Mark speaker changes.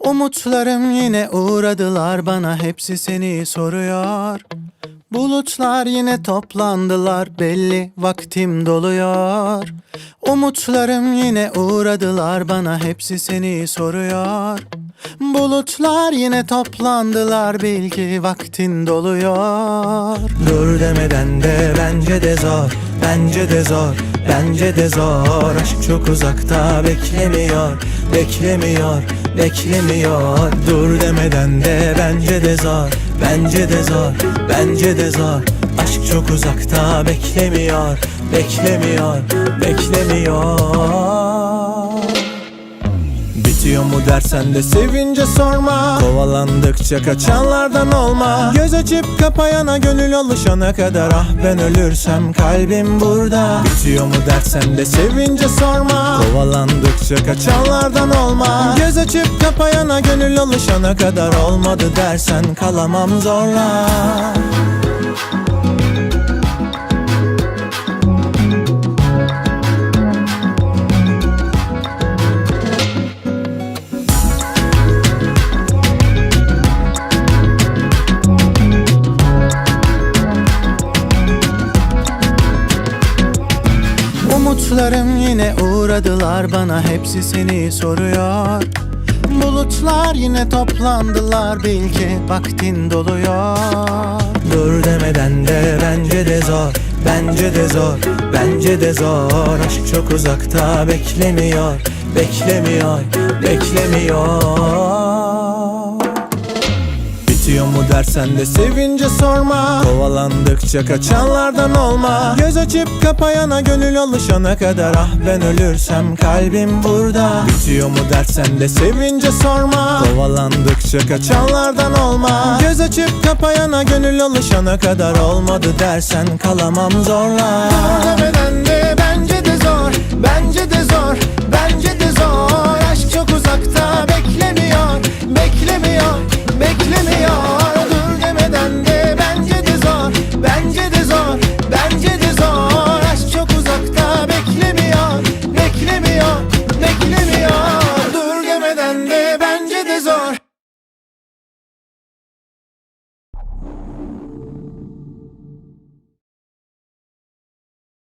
Speaker 1: Umutlarım yine uğradılar bana hepsi seni soruyor. Bulutlar yine toplandılar belli vaktim doluyor. Umutlarım yine uğradılar bana hepsi seni soruyor. Bulutlar yine toplandılar belki vaktin doluyor. Dur demeden de bence de zor Bence de zor Bence de zor. Aşk çok uzakta beklemiyor Beklemiyor Beklemiyor. Dur demeden de bence de zor Bence de zor Bence de zor. Aşk çok uzakta beklemiyor Beklemiyor Beklemiyor Bitiyor mu dersen de sevince sorma. Kovalandıkça kaçanlardan olma. Göz açıp kapayana gönül alışana kadar. Ah ben ölürsem kalbim burada. Bitiyor mu dersen de sevince sorma. Kovalandıkça kaçanlardan olma. Göz açıp kapayana gönül alışana kadar. Olmadı dersen kalamam zorla Umutlarım yine uğradılar bana hepsi seni soruyor. Bulutlar yine toplandılar bil ki vaktin doluyor. Dur demeden de bence de zor Bence de zor Bence de zor. Aşk çok uzakta beklemiyor Beklemiyor Beklemiyor Bitiyor mu dersen de sevince sorma. Kovalandıkça kaçanlardan olma. Göz açıp kapayana gönül alışana kadar. Ah ben ölürsem kalbim burada. Bitiyor mu dersen de sevince sorma. Kovalandıkça kaçanlardan olma. Göz açıp kapayana gönül alışana kadar. Olmadı dersen kalamam zorla